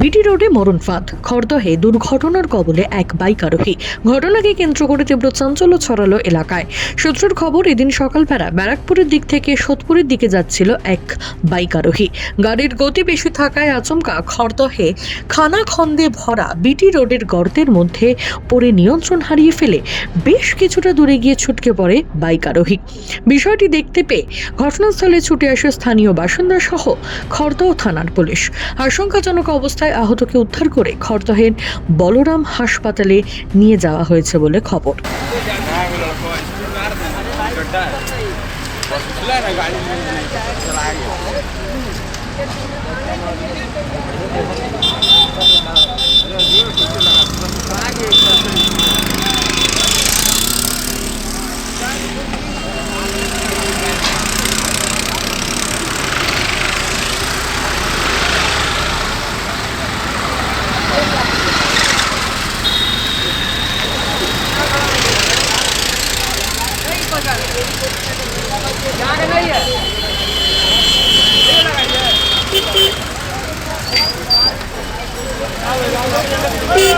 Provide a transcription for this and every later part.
বিটি রোডে মরণ ফাঁদ। খড়দহে দুর্ঘটনার কবলে এক বাইক আরোহী। ঘটনাকে কেন্দ্র করে তীব্র চাঞ্চল্য ছড়ালো এলাকায়। সূত্রের খবর, এদিন সকালবেলা ব্যারাকপুরের দিক থেকে সোদপুরের দিকে যাচ্ছিল এক বাইক আরোহী। গাড়ির গতি বেশি থাকায় আচমকা খড়দহে খানাখন্দে ভরা বিটি রোডের গর্তের মধ্যে পড়ে নিয়ন্ত্রণ হারিয়ে ফেলে বেশ কিছুটা দূরে গিয়ে ছুটকে পড়ে বাইক আরোহী। বিষয়টি দেখতে পেয়ে ঘটনাস্থলে ছুটে আসে স্থানীয় বাসিন্দা সহ খড়দহ থানার পুলিশ। আশঙ্কাজনক অবস্থায় আহতকে উদ্ধার করে খর্দহের বলরাম হাসপাতালে নিয়ে যাওয়া হয়েছে বলে খবর।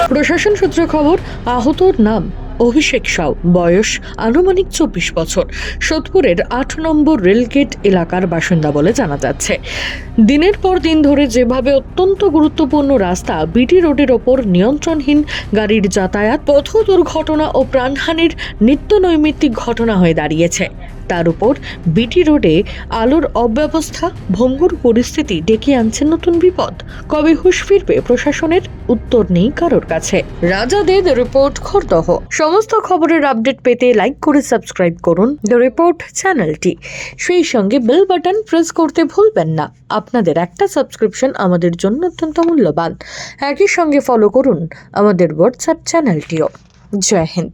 প্রশাসন সূত্রে খবর আহতর নাম অভিষেক সাউ, বয়স আনুমানিক চব্বিশ বছর। সোদপুরের আট নম্বর রেলগেট এলাকার বাসিন্দা বলে জানা যাচ্ছে। দিনের পর দিন ধরে যেভাবে অত্যন্ত গুরুত্বপূর্ণ রাস্তা বিটি রোডের ওপর নিয়ন্ত্রণহীন গাড়ির যাতায়াত পথ দুর্ঘটনা ও প্রাণহানির নিত্য নৈমিত্তিক ঘটনা হয়ে দাঁড়িয়েছে। তার উপর বিটি রোডে আলোর অব্যবস্থা, ভঙ্গুর পরিস্থিতি ডেকে আনছে নতুন বিপদ। কবে হুশ ফিরবে প্রশাসনের? উত্তর নেই কারোর কাছে। রাজা দে রিপোর্ট খরদহ। সমস্ত খবরের আপডেট পেতে লাইক করে সাবস্ক্রাইব করুন দ্য রিপোর্ট চ্যানেলটি। সেই সঙ্গে বেল বাটন প্রেস করতে ভুলবেন না। আপনাদের একটা সাবস্ক্রিপশন আমাদের জন্য অত্যন্ত মূল্যবান। একই সঙ্গে ফলো করুন আমাদের হোয়াটসঅ্যাপ চ্যানেলটিও। জয় হিন্দ।